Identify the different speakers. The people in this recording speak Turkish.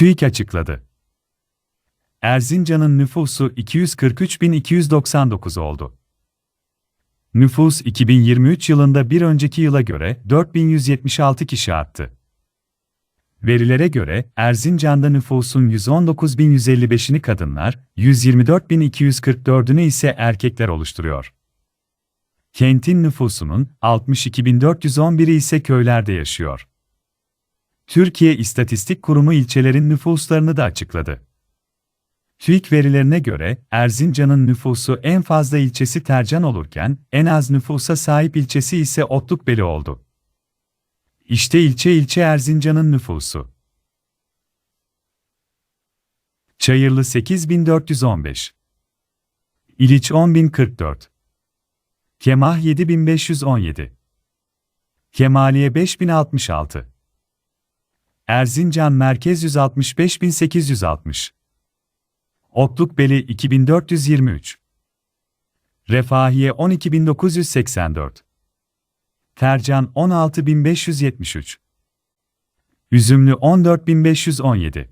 Speaker 1: TÜİK açıkladı. Erzincan'ın nüfusu 243.299 oldu. Nüfus 2023 yılında bir önceki yıla göre 4176 kişi arttı. Verilere göre Erzincan'da nüfusun 119.155'ini kadınlar, 124.244'ünü ise erkekler oluşturuyor. Kentin nüfusunun 62.411'i ise köylerde yaşıyor. Türkiye İstatistik Kurumu ilçelerin nüfuslarını da açıkladı. TÜİK verilerine göre Erzincan'ın nüfusu en fazla ilçesi Tercan olurken en az nüfusa sahip ilçesi ise Otlukbeli oldu. İşte ilçe ilçe Erzincan'ın nüfusu. Çayırlı 8415 İliç 10044 Kemah 7517 Kemaliye 5066 Erzincan Merkez 165860 Otlukbeli 2423 Refahiye 12984 Tercan 16573 Üzümlü 14517